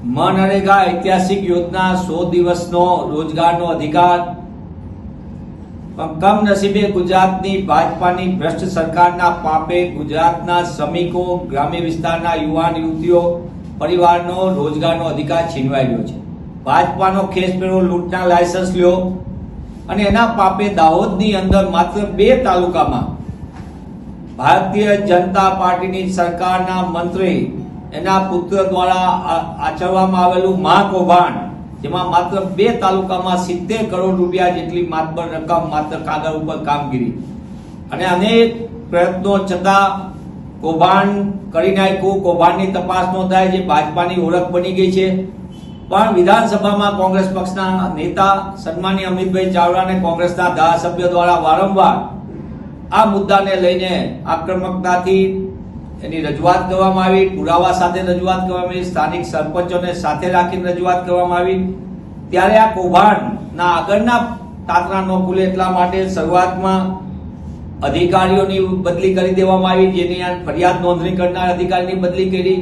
મનરેગા ઐતિહાસિક યોજના સો દિવસનો રોજગારનો અધિકાર. કમનસીબે ગુજરાતની ભાજપાની ભ્રષ્ટ સરકારના પાપે ગુજરાતના શ્રમિકો, ગ્રામ્ય વિસ્તારના યુવાન, યુવતીઓ, પરિવારનો રોજગારનો અધિકાર છીનવાઈ ગયો છે. ભાજપાનો ખેસ પેરો લૂંટના લાયસન્સ લ્યો અને એના પાપે દાહોદની અંદર માત્ર બે તાલુકામાં ભારતીય જનતા પાર્ટીની સરકારના મંત્રી એના પુત્ર દ્વારા આચરવામાં આવેલું મહાકૌભાંડ જેમાં માત્ર બે તાલુકામાં સિત્તેર કરોડ રૂપિયા જેટલી માતબર રકમ માત્ર કાગળ ઉપર કામગીરી. અને અનેક પ્રયત્નો છતાં કૌભાંડ કરી નાખ્યું. કૌભાંડની તપાસ ન થાય જે ભાજપાની ઓળખ બની ગઈ છે. પણ વિધાનસભામાં કોંગ્રેસ પક્ષના નેતા સન્માની અમિતભાઈ ચાવડાને કોંગ્રેસના ધારાસભ્યો દ્વારા વારંવાર આ મુદ્દાને લઈને આક્રમકતાથી એની રજૂઆત કરવામાં આવી, પુરાવા સાથે રજૂઆત કરવામાં આવી, સ્થાનિક સરપંચોને સાથે રાખીને રજૂઆત કરવામાં આવી. ત્યારે આ કૌભાંડના આગળના તાતણા ન ખુલે એટલા માટે શરૂઆતમાં અધિકારીઓની બદલી કરી દેવામાં આવી, જેની ફરિયાદ નોંધણી કરનાર અધિકારીની બદલી કરી.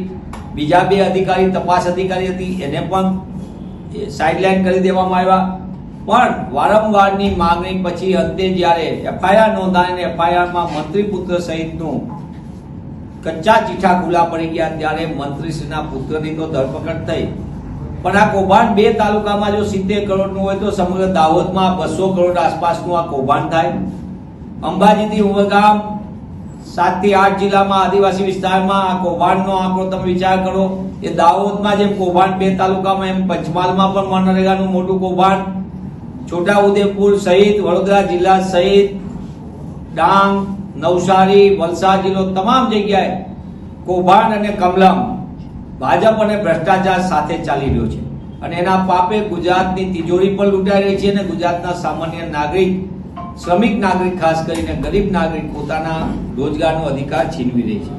બીજા બે અધિકારી તપાસ અધિકારી હતી, એને પણ સાઇડલાઇન કરી દેવામાં આવ્યા. પણ વારંવારની માગણી પછી અંતે જ્યારે એફઆઈઆર નોંધાઈને એફઆઈઆરમાં મંત્રી પુત્ર સહિતનું કચ્ચા ચીઠા ખુલ્લા પડી ગયા ત્યારે મંત્રીશ્રીના પુત્રની તો ધરપકડ થઈ. પણ આ કૌભાંડ બે તાલુકામાં જો સિત્તેર કરોડનું હોય તો સમગ્ર દાહોદમાં બસો કરોડ આસપાસનું આ કૌભાંડ થાય. અંબાજીથી ઉમરગામ સાતથી આઠ જિલ્લામાં આદિવાસી વિસ્તારમાં આ કૌભાંડનો આંકડો તમે વિચાર કરો. એ દાહોદમાં જેમ કૌભાંડ બે તાલુકામાં, એમ પંચમહાલમાં પણ મનરેગાનું મોટું કૌભાંડ. છોટાઉદેપુર સહિત, વડોદરા જિલ્લા સહિત, ડાંગ નવસારી વલસાડ જિલ્લો તમામ જગ્યાએ કૌભાંડ અને કમલમ ભાજપ અને ભ્રષ્ટાચાર સાથે ચાલી રહ્યો છે. અને એના પાપે ગુજરાતની તિજોરી પણ લૂંટાઈ રહી છે અને ગુજરાતના સામાન્ય નાગરિક, શ્રમિક નાગરિક, ખાસ કરીને ગરીબ નાગરિક પોતાના રોજગારનો અધિકાર છીનવી રહી છે.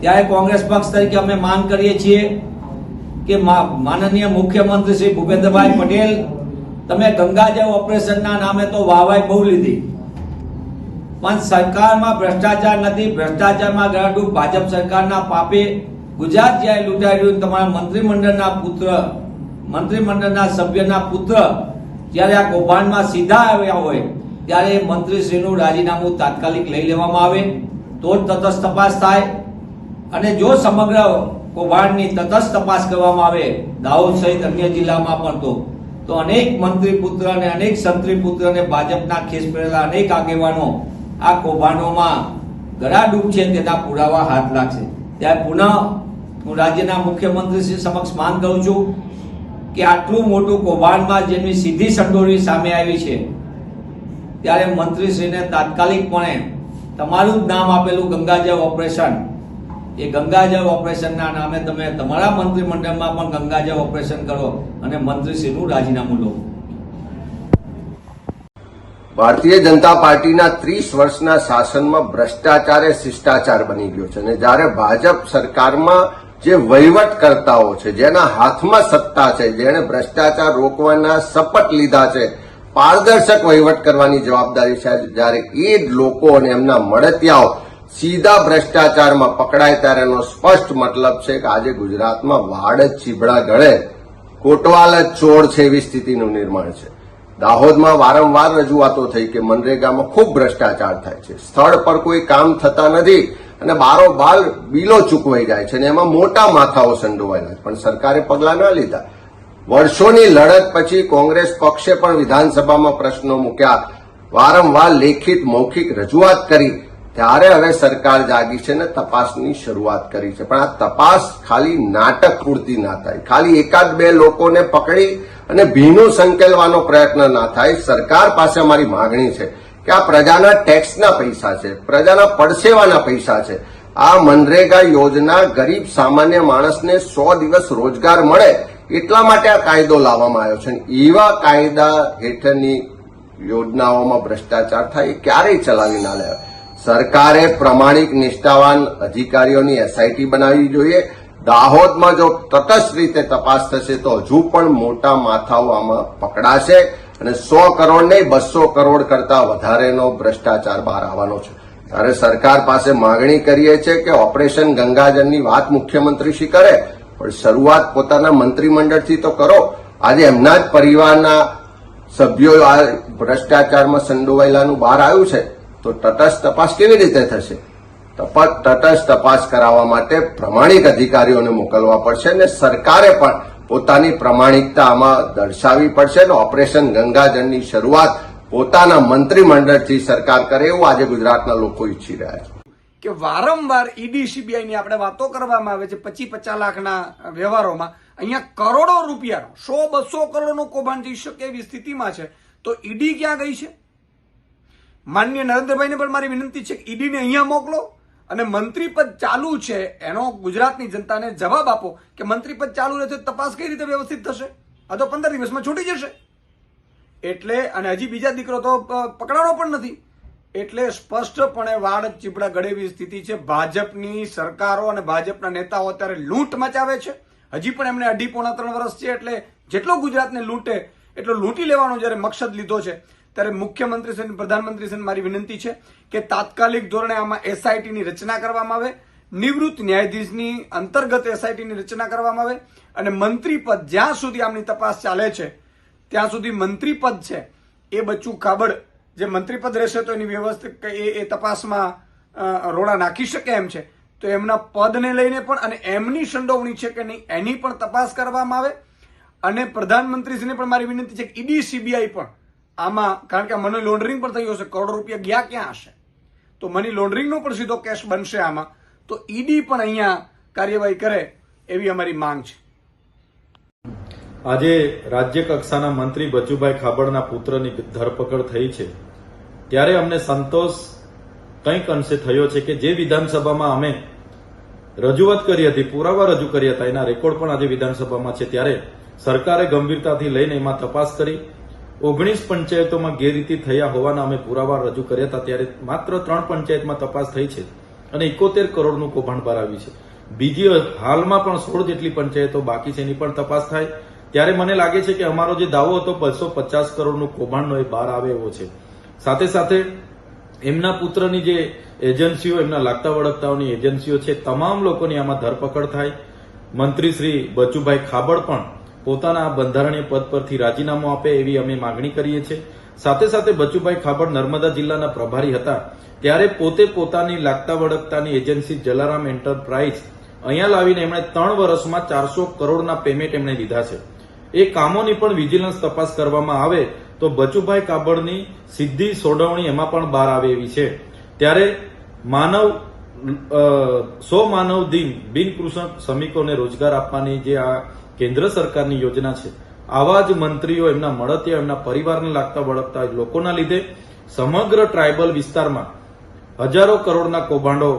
ત્યારે કોંગ્રેસ પક્ષ તરીકે અમે માંગ કરીએ છીએ કે માનનીય મુખ્યમંત્રી શ્રી ભૂપેન્દ્રભાઈ પટેલ, તમે ગંગાજળ ઓપરેશનના નામે તો વાહવાઈ બહુ લીધી. પણ સરકારમાં ભ્રષ્ટાચાર નથી, ભ્રષ્ટાચારમાં ગણાતું ભાજપ સરકારના પાપે ગુજરાત જ્યારે લૂંટાઈ તમારા મંત્રીમંડળના પુત્ર, મંત્રીમંડળના સભ્યના પુત્ર જ્યારે આ કૌભાંડમાં સીધા આવ્યા હોય, ત્યારે મંત્રીશ્રીનું રાજીનામું તાત્કાલિક લઈ લેવામાં આવે, તો જ તટસ્થ તપાસ થાય. અને જો સમગ્ર કૌભાંડની તટસ્થ તપાસ કરવામાં આવે, દાહોદ સહિત અન્ય જિલ્લામાં પણ તો તો અનેક મંત્રી પુત્ર અને અનેક સંત્રી પુત્ર ભાજપના ખેસ પહેરેલા અનેક આગેવાનો આ કૌભાંડોમાં ગળાડૂબ છે તેના પુરાવા હાથ લાગશે. ત્યારે પુનઃ હું રાજ્યના મુખ્યમંત્રી શ્રી સમક્ષ માન કરું છું કે આટલું મોટું કૌભાંડમાં જેમની સીધી સંડોરી સામે આવી છે, ત્યારે મંત્રીશ્રીને તાત્કાલિકપણે તમારું જ નામ આપેલું ગંગાજળ ઓપરેશન, એ ગંગાજળ ઓપરેશનના નામે તમે તમારા મંત્રીમંડળમાં પણ ગંગાજળ ઓપરેશન કરો અને મંત્રીશ્રીનું રાજીનામું લો. ભારતીય જનતા પાર્ટીના ત્રીસ વર્ષના શાસનમાં ભ્રષ્ટાચાર એ શિષ્ટાચાર બની ગયો છે અને જ્યારે ભાજપ સરકારમાં જે વહીવટકર્તાઓ છે, જેના હાથમાં સત્તા છે, જેણે ભ્રષ્ટાચાર રોકવાના શપથ લીધા છે, પારદર્શક વહીવટ કરવાની જવાબદારી છે, જ્યારે એ જ લોકો અને એમના મળતિયાઓ સીધા ભ્રષ્ટાચારમાં પકડાય ત્યારે એનો સ્પષ્ટ મતલબ છે કે આજે ગુજરાતમાં વાડ ચીબડા ગળે, કોટવાલ ચોર છે એવી સ્થિતિનું નિર્માણ છે. દાહોદમાં વારંવાર રજૂઆતો થઈ કે મનરેગામાં ખૂબ ભ્રષ્ટાચાર થાય છે. સ્થળ પર કોઈ કામ થતા નથી અને બારોબાર બિલો ચૂકવાઈ જાય છે અને એમાં મોટા માથાઓ સંડોવાયેલા છે. પણ સરકારે પગલાં ન લીધા. વર્ષોની લડત પછી કોંગ્રેસ પક્ષે પણ વિધાનસભામાં પ્રશ્નો મૂક્યા. વારંવાર લેખિત મૌખિક રજૂઆત કરી. ત્યારે હવે સરકાર જાગી છે ને તપાસની શરૂઆત કરી છે. પણ આ તપાસ ખાલી નાટક પૂરતી ના થાય. ખાલી એકાદ બે લોકોને પકડી અને ભીનું સંકેલવાનો પ્રયત્ન ના થાય, સરકાર પાસે અમારી માગણી છે કે આ પ્રજાના ટેક્સના પૈસા છે, પ્રજાના પડસેવાના પૈસા છે. આ મનરેગા યોજના ગરીબ સામાન્ય માણસને સો દિવસ રોજગાર મળે એટલા માટે આ કાયદો લાવવામાં આવ્યો છે. એવા કાયદા હેઠળની યોજનાઓમાં ભ્રષ્ટાચાર થાય એ ક્યારેય ચલાવી ના લેવાય સરકારે પ્રમાણિક નિષ્ઠાવાન અધિકારીઓની એસઆઈટી બનાવવી જોઈએ દાહોદમાં જો તટસ્થ રીતે તપાસ થશે તો હજુ પણ મોટા માથાઓ આમાં પકડાશે અને સો કરોડ નહીં, બસો કરોડ કરતા વધારેનો ભ્રષ્ટાચાર બહાર આવવાનો છે. ત્યારે સરકાર પાસે માગણી કરીએ છીએ કે ઓપરેશન ગંગાજળની વાત મુખ્યમંત્રી શ્રી કરે, પણ શરૂઆત પોતાના મંત્રીમંડળથી તો કરો. આજે એમના જ પરિવારના સભ્યો આ ભ્રષ્ટાચારમાં સંડોવાયેલાનું બહાર આવ્યું છે. તો તટસ્થ તપાસ કેવી રીતે થશે? તટસ્થ તપાસ કરાવવા માટે પ્રમાણિક અધિકારીઓને મોકલવા પડશે અને સરકારે પણ પોતાની પ્રમાણિકતા આમાં દર્શાવવી પડશે અને ઓપરેશન ગંગાજળની શરૂઆત પોતાના મંત્રીમંડળથી સરકાર કરે એવું આજે ગુજરાતના લોકો ઈચ્છી રહ્યા છે. કે વારંવાર ઈડી સીબીઆઈની આપણે વાતો કરવામાં આવે છે પચી પચાસ લાખના વ્યવહારોમાં. અહીંયા કરોડો રૂપિયાનો, સો બસો કરોડનું કૌભાંડ થઈ શકે એવી સ્થિતિમાં છે, તો ઈડી ક્યાં ગઈ છે? માન્ય નરેન્દ્રભાઈને પણ મારી વિનંતી છે કે ઈડીને અહીંયા મોકલો. અને મંત્રીપદ ચાલુ છે, એનો ગુજરાતની જનતાને જવાબ આપો કે મંત્રીપદ ચાલુ રહેશે તપાસ કઈ રીતે વ્યવસ્થિત થશે? આ તો પંદર દિવસમાં છૂટી જશે. એટલે, અને હજી બીજા દીકરો તો પકડાણો પણ નથી. એટલે સ્પષ્ટપણે વાડ ચીપડા ગળેવી સ્થિતિ છે. ભાજપની સરકારો અને ભાજપના નેતાઓ અત્યારે લૂંટ મચાવે છે. હજી પણ એમણે અઢી પોણા ત્રણ વર્ષ છે, એટલે જેટલો ગુજરાતને લૂંટે, એટલો લૂંટી લેવાનો જ્યારે મકસદ લીધો છે. ત્યારે મુખ્યમંત્રી શ્રી પ્રધાનમંત્રી શ્રી મારી વિનંતી છે કે તાત્કાલિક ધોરણે આમાં એસઆઈટીની રચના કરવામાં આવે, નિવૃત્ત ન્યાયાધીશની અંતર્ગત એસઆઈટીની રચના કરવામાં આવે અને મંત્રી પદ જ્યાં સુધી આમની તપાસ ચાલે છે, ત્યાં સુધી મંત્રી પદ છે, એ બચ્ચું કાબડ જે મંત્રી પદ રહેશે તો એની વ્યવસ્થિત એ એ તપાસમાં રોડા નાખી શકે એમ છે. તો એમના પદને લઈને પણ અને એમની સંડોવણી છે કે નહીં, એની પણ તપાસ કરવામાં આવે. અને પ્રધાનમંત્રીશ્રીને પણ મારી વિનંતી છે કે ઈડી, સીબીઆઈ પણ આમાં, કારણ કે મની લોન્ડરિંગ પણ થયું હશે. કરોડો રૂપિયા ગયા ક્યાં હશે? તો મની લોન્ડરિંગનો પણ સીધો કેસ બનશે આમાં. તો ઈડી પણ અહીંયા કાર્યવાહી કરે એવી અમારી માંગ છે. આજે રાજ્ય કક્ષાના મંત્રી બચુભાઈ ખાબડના પુત્રની ધરપકડ થઈ છે. ત્યારે અમને સંતોષ કંઈક અંશે થયો છે કે જે વિધાનસભામાં અમે રજૂઆત કરી હતી, પુરાવા રજૂ કર્યા હતા, એના રેકોર્ડ પણ આજે વિધાનસભામાં છે. ત્યારે સરકારે ગંભીરતાથી લઈને એમાં તપાસ કરી ઓગણીસ પંચાયતોમાં ગેરરીતિ થયા હોવાના અમે પુરાવા રજૂ કર્યા હતા ત્યારે માત્ર ત્રણ પંચાયતમાં તપાસ થઈ છે અને એકોતેર કરોડનું કૌભાંડ બહાર આવ્યું છે. બીજી હાલમાં પણ સોળ જેટલી પંચાયતો બાકી છે, એની પણ તપાસ થાય. ત્યારે મને લાગે છે કે અમારો જે દાવો હતો, બસો પચાસ કરોડનું કૌભાંડનો એ બહાર આવે એવો છે. સાથે સાથે એમના પુત્રની જે એજન્સીઓ, એમના લાગતા વળગતાઓની એજન્સીઓ છે, તમામ લોકોની આમાં ધરપકડ થાય. મંત્રી શ્રી બચુભાઈ ખાબડ પણ પોતાના બંધારણીય પદ પરથી રાજીનામું આપે એવી અમે માગણી કરીએ છીએ. સાથે સાથે બચુભાઈ ખાબડ નર્મદા જિલ્લાના પ્રભારી હતા. ત્યારે પોતે પોતાની લાગતા વળગતાની એજન્સી જલારામ એન્ટરપ્રાઇઝ અહીંયા લાવીને એમણે ત્રણ વર્ષમાં ચારસો કરોડના પેમેન્ટ એમણે લીધા છે. એ કામોની પણ વિજિલન્સ તપાસ કરવામાં આવે તો બચુભાઈ કાબડની સીધી સોડવણી એમાં પણ બહાર આવે એવી છે. ત્યારે માનવ સો માનવ દિન બિનકૃષક શ્રમિકોને રોજગાર આપવાની જે આ કેન્દ્ર સરકારની યોજના છે. આવા જ મંત્રીઓ એમના મળતિયા, એમના પરિવારને લાગતા વળગતા લોકોના લીધે સમગ્ર ટ્રાયબલ વિસ્તારમાં હજારો કરોડના કૌભાંડો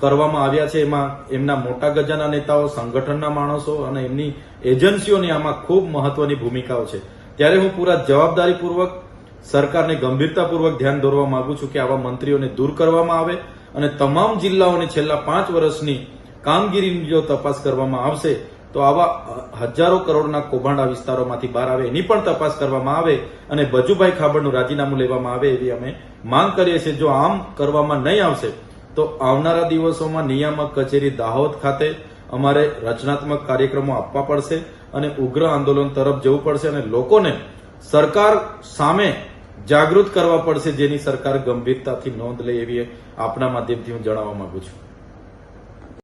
કરવામાં આવ્યા છે. એમાં એમના મોટા ગજાના નેતાઓ, સંગઠનના માણસો અને એમની એજન્સીઓની આમાં ખૂબ મહત્વની ભૂમિકાઓ છે. ત્યારે હું પૂરા જવાબદારીપૂર્વક, સરકારને ગંભીરતાપૂર્વક ધ્યાન દોરવા માંગુ છું કે આવા મંત્રીઓને દૂર કરવામાં આવે અને તમામ જિલ્લાઓની છેલ્લા પાંચ વર્ષની કામગીરીની જો તપાસ કરવામાં આવશે તો આવા હજારો કરોડના કૌભાંડ વિસ્તારોમાંથી બહાર આવે, એની પણ તપાસ કરવામાં આવે અને બજુભાઈ ખાબડનું રાજીનામું લેવામાં આવે એવી અમે માંગ કરીએ છીએ. જો આમ કરવામાં નહીં આવશે, તો આવનારા દિવસોમાં નિયામક કચેરી દાહોદ ખાતે અમારે રચનાત્મક કાર્યક્રમો આપવા પડશે અને ઉગ્ર આંદોલન તરફ જવું પડશે અને લોકોને સરકાર સામે જાગૃત કરવા પડશે જેની સરકાર ગંભીરતાથી નોંધ લે એવી આપના માધ્યમથી હું જણાવવા માંગુ છું.